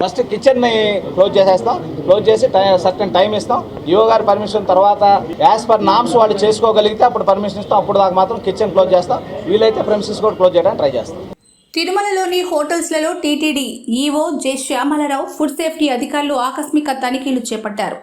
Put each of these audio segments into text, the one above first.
First కిచెన్ని close చేసేస్తాం. Close చేసి టై సర్టన్ టైం ఇస్తాం. ఈఓ గారి పర్మిషన్ తర్వాత యాజ్ పర్ నామ్స్ వాళ్ళు చేసుకోగలిగితే అప్పుడు పర్మిషన్ ఇస్తాం. అప్పుడు దాకా మాత్రం కిచెన్ క్లోజ్ చేస్తాం. వీలైతే ప్రెమిసెస్ కూడా క్లోజ్ చేయడానికి ట్రై చేస్తాం. తిరుమలలోని హోటల్స్లలో TTD EO J. Syamala Rao food safety అధికారులు ఆకస్మిక తనిఖీలు చేపట్టారు.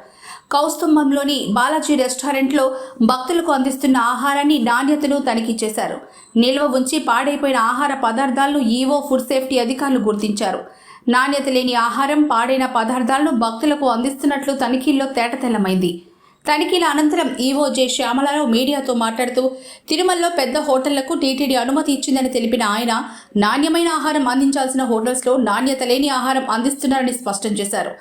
కౌస్తుభంలోని బాలాజీ రెస్టారెంట్లో భక్తులకు అందిస్తున్న ఆహారాన్ని నాణ్యతను తనిఖీ చేశారు. నిల్వ ఉంచి పాడైపోయిన ఆహార పదార్థాలను ఈవో ఫుడ్ సేఫ్టీ అధికారులు గుర్తించారు. నాణ్యత లేని ఆహారం పాడైన పదార్థాలను భక్తులకు అందిస్తున్నట్లు తనిఖీల్లో తేటతెల్లమైంది. తనిఖీల అనంతరం ఈవో జె శ్యామలారావు మీడియాతో మాట్లాడుతూ తిరుమలలో పెద్ద హోటళ్ళకు టీటీడీ అనుమతి ఇచ్చిందని తెలిపిన ఆయన నాణ్యమైన ఆహారం అందించాల్సిన హోటల్స్లో నాణ్యత లేని ఆహారం అందిస్తున్నారని స్పష్టం చేశారు.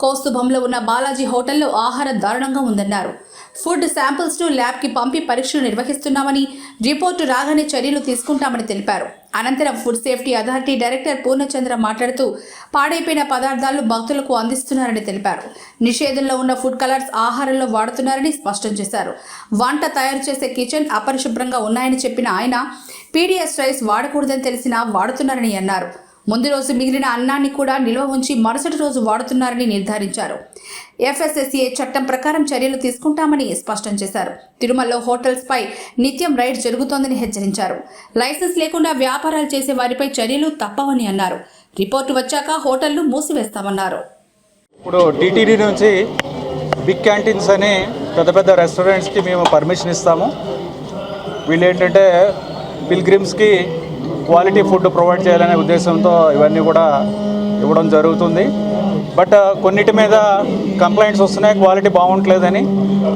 కోస్తుభంలో ఉన్న బాలాజీ హోటల్లో ఆహారం దారుణంగా ఉందన్నారు. ఫుడ్ శాంపిల్స్ను ల్యాబ్కి పంపి పరీక్షలు నిర్వహిస్తున్నామని రిపోర్టు రాగానే చర్యలు తీసుకుంటామని తెలిపారు. అనంతరం food safety authority director Purnachandra మాట్లాడుతూ పాడైపోయిన పదార్థాలను భక్తులకు అందిస్తున్నారని తెలిపారు. నిషేధంలో ఉన్న ఫుడ్ కలర్స్ ఆహారంలో వాడుతున్నారని స్పష్టం చేశారు. వంట తయారు చేసే కిచెన్ అపరిశుభ్రంగా ఉన్నాయని చెప్పిన ఆయన పీడిఎస్ రైస్ వాడకూడదని తెలిసినా వాడుతున్నారని అన్నారు. ముందు రోజు మిగిలిన అన్నాన్ని కూడా నిల్వ ఉంచి మరుసటి రోజు వాడుతున్నారని నిర్ధారించారు. ఎఫ్ఎస్ఎస్ఏ చట్టం ప్రకారం చర్యలు తీసుకుంటామని స్పష్టం చేశారు. తిరుమలలో హోటల్స్పై నిత్యం రైడ్ జరుగుతోందని హెచ్చరించారు. లైసెన్స్ లేకుండా వ్యాపారాలు చేసే వారిపై చర్యలు తప్పవని అన్నారు. రిపోర్టు వచ్చాక హోటళ్ళు మూసివేస్తామన్నారు. ఇప్పుడు టీటీడీ నుంచి బిగ్ క్యాంటీన్స్ అని పెద్ద పెద్ద రెస్టారెంట్స్కి మేము పర్మిషన్ ఇస్తాము. వీళ్ళు ఏంటంటే పిల్గ్రిమ్స్కి క్వాలిటీ ఫుడ్ ప్రొవైడ్ చేయాలనే ఉద్దేశంతో ఇవన్నీ కూడా ఇవ్వడం జరుగుతుంది. బట్ కొన్నిటి మీద కంప్లైంట్స్ వస్తున్నాయి క్వాలిటీ బాగుంటలేదని.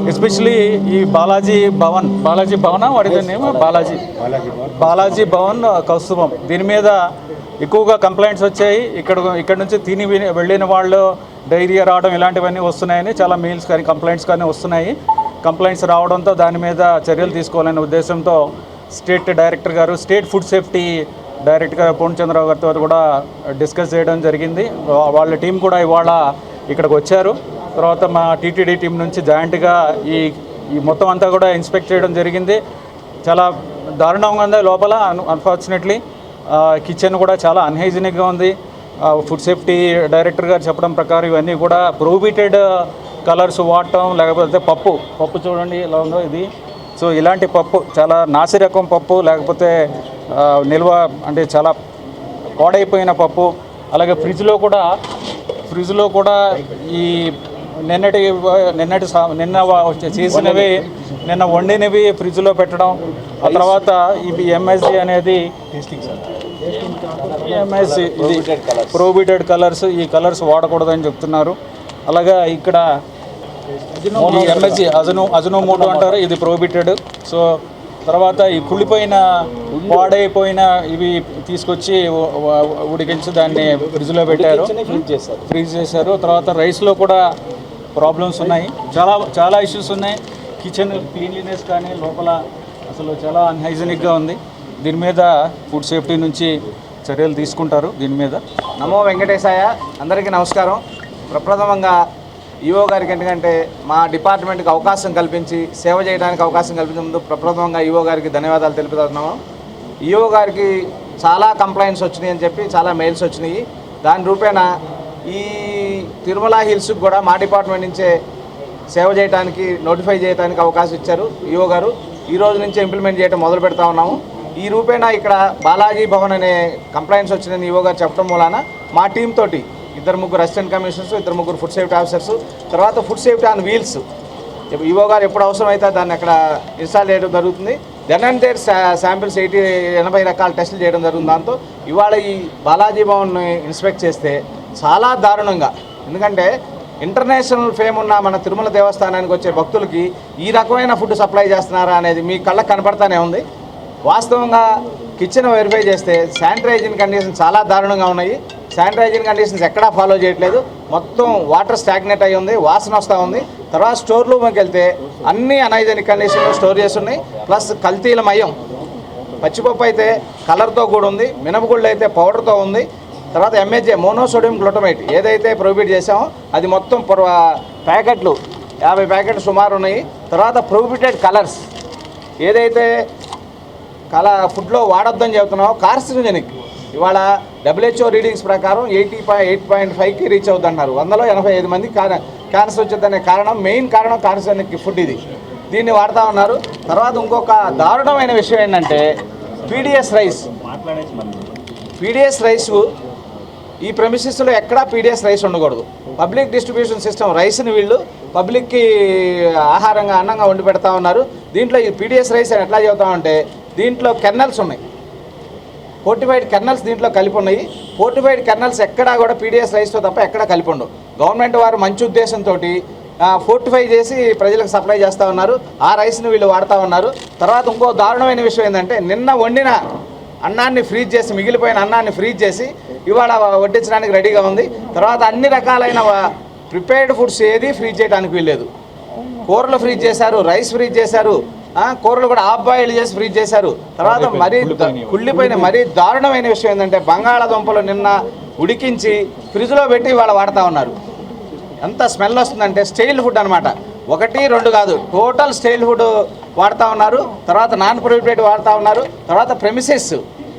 ఎస్పెషలీ ఈ బాలాజీ భవన్ బాలాజీ భవన్ వాడి నేమ్? బాలాజీ. బాలాజీ భవన్. కౌస్తుభం. దీని మీద ఎక్కువగా కంప్లైంట్స్ వచ్చాయి. ఇక్కడ ఇక్కడ నుంచి తిని విని- వెళ్ళిన వాళ్ళు డైరియా రావడం ఇలాంటివన్నీ వస్తున్నాయని చాలా మెయిల్స్ కానీ కంప్లైంట్స్ కానీ వస్తున్నాయి. కంప్లైంట్స్ రావడంతో దాని మీద చర్యలు తీసుకోవాలనే ఉద్దేశంతో స్టేట్ డైరెక్టర్ గారు state food safety director Purnachandra Rao గారితో కూడా డిస్కస్ చేయడం జరిగింది. వాళ్ళ టీం కూడా ఇవాళ ఇక్కడికి వచ్చారు. తర్వాత మా టీటీడీ టీం నుంచి జాయింట్గా ఈ ఈ మొత్తం అంతా కూడా ఇన్స్పెక్ట్ చేయడం జరిగింది. చాలా దారుణంగా ఉంది లోపల అన్ఫార్చునేట్లీ కిచెన్ కూడా చాలా అన్హైజీనిక్గా ఉంది. ఫుడ్ సేఫ్టీ డైరెక్టర్ గారు చెప్పడం ప్రకారం ఇవన్నీ కూడా ప్రొహిబిటెడ్ కలర్స్ వాడటం లేకపోతే పప్పు పప్పు చూడండి ఎలా ఉందో ఇది. సో ఇలాంటి పప్పు చాలా నాసి రకం పప్పు లేకపోతే నిల్వ అంటే చాలా పాడైపోయిన పప్పు. అలాగే ఫ్రిడ్జ్లో కూడా ఫ్రిడ్జ్లో కూడా ఈ నిన్నటి నిన్నటి నిన్న చేసినవి నిన్న వండినవి ఫ్రిడ్జ్లో పెట్టడం ఆ తర్వాత ఇవి ఎంఎస్జి అనేది ఎంఎస్సి ఇది ప్రోబిటెడ్ కలర్స్ ఈ కలర్స్ వాడకూడదని చెప్తున్నారు. అలాగా ఇక్కడ ఈ ఎంఎస్జి అజను అజనోమోటో అంటారు ఇది ప్రోబిటెడ్ సో తర్వాత ఈ కుళ్ళిపోయిన పాడైపోయిన ఇవి తీసుకొచ్చి ఉడికించి దాన్ని ఫ్రిడ్జ్లో పెట్టారు. ఫ్రీజ్ చేశారు. ఫ్రీజ్ చేశారు. తర్వాత రైస్లో కూడా ప్రాబ్లమ్స్ ఉన్నాయి. చాలా చాలా ఇష్యూస్ ఉన్నాయి. కిచెన్ క్లీన్లీనెస్ కానీ లోపల అసలు చాలా అన్హైజీనిక్గా ఉంది. దీని మీద ఫుడ్ సేఫ్టీ నుంచి చర్యలు తీసుకుంటారు దీని మీద. నమో వెంకటేశాయ అందరికీ నమస్కారం. ప్రప్రథమంగా ఈఓ గారికి ఎందుకంటే మా డిపార్ట్మెంట్కి అవకాశం కల్పించి సేవ చేయడానికి అవకాశం కల్పించే ముందు ప్రప్రథమంగా ఈఓ గారికి ధన్యవాదాలు తెలుపుతున్నాము. ఈఓ గారికి చాలా కంప్లైంట్స్ వచ్చినాయి అని చెప్పి చాలా మెయిల్స్ వచ్చినాయి. దాని రూపేణ ఈ తిరుమల హిల్స్కి కూడా మా డిపార్ట్మెంట్ నుంచే సేవ చేయడానికి నోటిఫై చేయడానికి అవకాశం ఇచ్చారు ఈఓ గారు. ఈ రోజు నుంచి ఇంప్లిమెంట్ చేయడం మొదలు పెడతా ఉన్నాము. ఈ రూపేణ ఇక్కడ బాలాజీ భవన్ అనే కంప్లైంట్స్ వచ్చినాయని ఈఓ గారు చెప్పడం మూలాన మా టీం తోటి ఇద్దరు ముగ్గురు అసిస్టెంట్ కమిషనర్స్ ఇద్దరు ముగ్గురు ఫుడ్ సేఫ్టీ ఆఫీసర్స్ తర్వాత food safety on wheels EO గారు ఎప్పుడు అవసరమైతే దాన్ని అక్కడ ఇన్స్టాల్ చేయడం జరుగుతుంది. Then and there samples eighty ఎనభై రకాల టెస్టులు చేయడం జరుగుతుంది. దాంతో ఇవాళ ఈ బాలాజీ భవన్ని ఇన్స్పెక్ట్ చేస్తే చాలా దారుణంగా. ఎందుకంటే ఇంటర్నేషనల్ ఫేమ్ ఉన్న మన తిరుమల దేవస్థానానికి వచ్చే భక్తులకి ఈ రకమైన ఫుడ్ సప్లై చేస్తున్నారా అనేది మీ కళ్ళకు కనపడతానే ఉంది. వాస్తవంగా కిచెన్ వెరిఫై చేస్తే శానిటైజింగ్ కండిషన్ చాలా దారుణంగా ఉన్నాయి. శానిటైజింగ్ కండిషన్స్ ఎక్కడా ఫాలో చేయట్లేదు. మొత్తం వాటర్ స్టాగ్నేట్ అయి ఉంది వాసన వస్తూ ఉంది. తర్వాత స్టోర్ రూమ్కి వెళ్తే అన్ని అనైజెనిక్ కండిషన్లో స్టోర్ చేసి ఉన్నాయి ప్లస్ కల్తీల మయం. పచ్చిపప్పు అయితే కలర్తో కూడా ఉంది మినపగుళ్ళు అయితే పౌడర్తో ఉంది. తర్వాత ఎంహెచ్ఏ మోనోసోడియం గ్లూటమేట్ ఏదైతే ప్రొహిబిట్ చేసామో అది మొత్తం ప్యాకెట్లు యాభై ప్యాకెట్లు సుమారు ఉన్నాయి. తర్వాత ప్రొహిబిటెడ్ కలర్స్. ఏదైతే కల ఫుడ్లో వాడొద్దని చెబుతున్నామో కార్సినోజెనిక్. ఇవాళ డబ్ల్యూహెచ్ఓ రీడింగ్స్ ప్రకారం ఎయిటీ పాయింట్ ఎయిట్ పాయింట్ ఫైవ్కి రీచ్ అవుతున్నారు వందలో ఎనభై ఐదు మంది క్యాన్సర్ వచ్చేదనే కారణం మెయిన్ కారణం క్యాన్సర్కి ఫుడ్ ఇది. దీన్ని వాడుతూ ఉన్నారు. తర్వాత ఇంకొక దారుణమైన విషయం ఏంటంటే పీడిఎస్ రైస్ పీడిఎస్ రైస్ ఈ ప్రెమిసెస్లో ఎక్కడా పీడిఎస్ రైస్ ఉండకూడదు. పబ్లిక్ డిస్ట్రిబ్యూషన్ సిస్టమ్ రైస్ని వీళ్ళు పబ్లిక్కి ఆహారంగా అన్నంగా వండి పెడతా ఉన్నారు. దీంట్లో ఈ పీడిఎస్ రైస్ ఎట్లా చెబుతామంటే దీంట్లో కెర్నల్స్ ఉన్నాయి. ఫోర్టిఫైడ్ కెర్నల్స్ దీంట్లో కలిపి ఉన్నాయి ఫోర్టిఫైడ్ కెర్నల్స్ ఎక్కడా కూడా పీడిఎస్ రైస్తో తప్ప ఎక్కడా కలిపి ఉండవు గవర్నమెంట్ వారు మంచి ఉద్దేశంతో ఫోర్టిఫై చేసి ప్రజలకు సప్లై చేస్తూ ఉన్నారు. ఆ రైస్ను వీళ్ళు వాడుతూ ఉన్నారు. తర్వాత ఇంకో దారుణమైన విషయం ఏంటంటే నిన్న వండిన అన్నాన్ని ఫ్రీజ్ చేసి మిగిలిపోయిన అన్నాన్ని ఫ్రీజ్ చేసి ఇవాళ వడ్డించడానికి రెడీగా ఉంది. తర్వాత అన్ని రకాలైన ప్రిపేర్డ్ ఫుడ్స్ ఏది ఫ్రీజ్ చేయడానికి వీల్లేదు. కూరలు ఫ్రీజ్ చేశారు రైస్ ఫ్రీజ్ చేశారు. కూరలు కూడా హాఫ్ బాయిల్ చేసి ఫ్రీజ్ చేశారు. తర్వాత మరీ. కుళ్ళిపోయిన మరీ దారుణమైన విషయం ఏంటంటే బంగాళాదుంపలు నిన్న ఉడికించి ఫ్రిడ్జ్లో పెట్టి ఇవాళ వాడుతూ ఉన్నారు. ఎంత స్మెల్ వస్తుందంటే స్టైల్ ఫుడ్ అనమాట ఒకటి రెండు కాదు టోటల్ స్టైల్ ఫుడ్ వాడుతూ ఉన్నారు. తర్వాత నాన్ ప్రిపేర్డ్ వాడుతూ ఉన్నారు. తర్వాత ప్రెమిసెస్.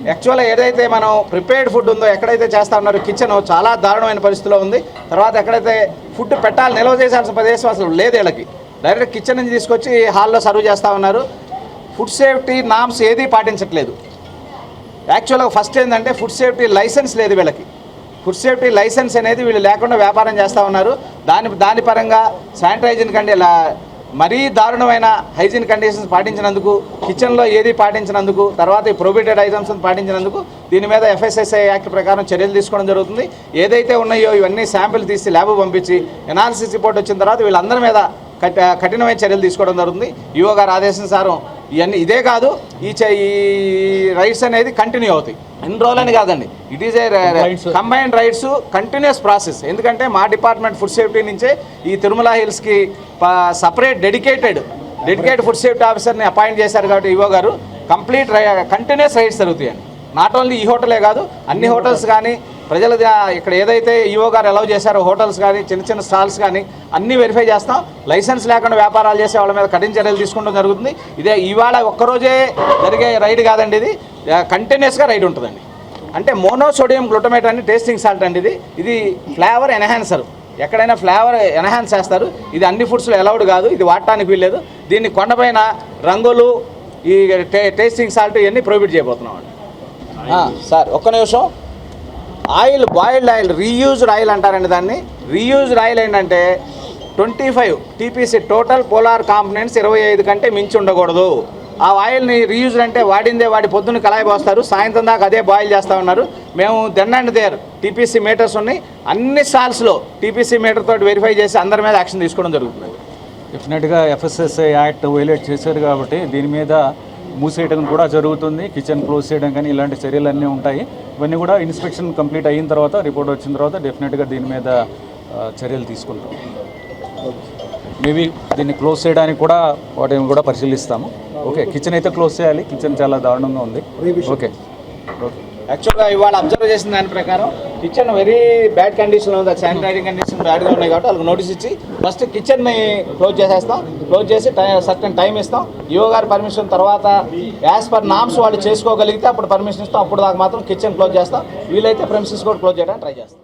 యాక్చువల్గా ఏదైతే మనం ప్రిపేర్డ్ ఫుడ్ ఉందో ఎక్కడైతే చేస్తా ఉన్నారో కిచెన్ చాలా దారుణమైన పరిస్థితిలో ఉంది. తర్వాత ఎక్కడైతే ఫుడ్ పెట్టాలి నిల్వ చేసాల్సిన ప్రదేశం అసలు లేదు వీళ్ళకి. డైరెక్ట్ కిచెన్ నుంచి తీసుకొచ్చి హాల్లో సర్వ్ చేస్తూ ఉన్నారు. ఫుడ్ సేఫ్టీ నామ్స్ ఏదీ పాటించట్లేదు. యాక్చువల్గా ఫస్ట్ ఏంటంటే ఫుడ్ సేఫ్టీ లైసెన్స్ లేదు వీళ్ళకి. ఫుడ్ సేఫ్టీ లైసెన్స్ అనేది వీళ్ళు లేకుండా వ్యాపారం చేస్తూ ఉన్నారు. దాని దాని పరంగా శానిటైజింగ్ కంటే మరీ దారుణమైన హైజీన్ కండిషన్స్ పాటించినందుకు కిచెన్లో ఏది పాటించినందుకు తర్వాత ఈ ప్రొబిటెడ్ ఐటమ్స్ పాటించినందుకు దీని మీద ఎఫ్ఎస్ఎస్ఐ యాక్ట్ ప్రకారం చర్యలు తీసుకోవడం జరుగుతుంది. ఏదైతే ఉన్నాయో ఇవన్నీ శాంపిల్ తీసి ల్యాబ్ పంపించి ఎనాలిసిస్ రిపోర్ట్ వచ్చిన తర్వాత వీళ్ళందరి మీద కఠినమైన చర్యలు తీసుకోవడం జరుగుతుంది. ఈఓ గారు ఆదేశానుసారం ఇవన్నీ ఇదే కాదు ఈ ఈ రైట్స్ అనేది కంటిన్యూ అవుతాయి. ఇన్ని రోజులని కాదండి. It is a. Combined raids continuous process ఎందుకంటే మా డిపార్ట్మెంట్ ఫుడ్ సేఫ్టీ నుంచే ఈ Tirumala హిల్స్కి separate dedicated dedicated food safety ఆఫీసర్ని అపాయింట్ చేశారు కాబట్టి ఈవో గారు. కంప్లీట్ కంటిన్యూస్ రైట్స్ జరుగుతాయండి. నాట్ ఓన్లీ ఈ హోటలే కాదు అన్ని హోటల్స్. కానీ ప్రజల ఇక్కడ ఏదైతే ఈవో గారు అలౌ చేశారో హోటల్స్ కానీ చిన్న చిన్న స్టాల్స్ కానీ అన్నీ వెరిఫై చేస్తాం. లైసెన్స్ లేకుండా వ్యాపారాలు చేసే వాళ్ళ మీద కఠిన చర్యలు తీసుకోవడం జరుగుతుంది. ఇదే ఇవాళ ఒక్కరోజే జరిగే రైడ్ కాదండి ఇది. కంటిన్యూస్గా రైడ్ ఉంటుందండి. అంటే మోనోసోడియం గ్లూటమేట్ అని టేస్టింగ్ సాల్ట్ అండి ఇది. ఇది ఫ్లేవర్ ఎన్హాన్సర్ ఎక్కడైనా ఫ్లేవర్ ఎన్హాన్స్ చేస్తారు. ఇది అన్ని ఫుడ్స్లో అలౌడ్ కాదు. ఇది వాడటానికి వీల్లేదు. దీన్ని కొండపైన రంగులు ఈ టే టేస్టింగ్ సాల్ట్ ఇవన్నీ ప్రొహిబిట్ చేయబోతున్నాం అండి. సార్ ఒక్క నిమిషం. Oil boiled oil reused oil అంటారండి దాన్ని. రీయూజ్డ్ ఆయిల్ ఏంటంటే twenty five TPC total polar components ఇరవై ఐదు కంటే మించి ఉండకూడదు. ఆ ఆయిల్ని రీయూజ్డ్ అంటే వాడిందే వాడి పొద్దున్న కళాయి పోస్తారు సాయంత్రం దాకా అదే బాయిల్ చేస్తూ ఉన్నారు. మేము then and there TPC meters ఉన్నాయి. అన్ని సాల్స్లో టీపీసీ మీటర్ తోటి వెరిఫై చేసి అందరి మీద యాక్షన్ తీసుకోవడం జరుగుతుంది. డెఫినెట్గా ఎఫ్ఎస్ఎస్ఐ యాక్ట్ వైలేట్ చేశారు కాబట్టి దీని మీద మూసేయడం కూడా జరుగుతుంది కిచెన్ క్లోజ్ చేయడం కానీ ఇలాంటి చర్యలన్నీ ఉంటాయి. ఇవన్నీ కూడా ఇన్స్పెక్షన్ కంప్లీట్ అయిన తర్వాత రిపోర్ట్ వచ్చిన తర్వాత డెఫినెట్గా దీని మీద చర్యలు తీసుకుంటాం. మేబీ దీన్ని క్లోజ్ చేయడానికి కూడా వాటిని కూడా పరిశీలిస్తాము. ఓకే కిచెన్ అయితే క్లోజ్ చేయాలి. కిచెన్ చాలా దారుణంగా ఉంది. ఓకే. ఓకే యాక్చువల్గా ఇవాళ అబ్జర్వ్ చేసిన దాని ప్రకారం కిచెన్ వెరీ బ్యాడ్ కండిషన్లో ఉంది. శానిటరీ కండిషన్ బ్యాడ్గా ఉన్నాయి కాబట్టి వాళ్ళకి నోటీస్ ఇచ్చి ఫస్ట్ కిచెన్ని క్లోజ్ చేసేస్తాం. క్లోజ్ చేసి టై సర్టన్ టైం ఇస్తాం. ఈఓ గారి పర్మిషన్ తర్వాత యాజ్ పర్ నామ్స్ వాళ్ళు చేసుకోగలిగితే అప్పుడు పర్మిషన్ ఇస్తాం. అప్పుడు దాకా మాత్రం కిచెన్ క్లోజ్ చేస్తాం. వీలైతే ప్రెమిసెస్ కూడా క్లోజ్ చేయడానికి ట్రై చేస్తాం.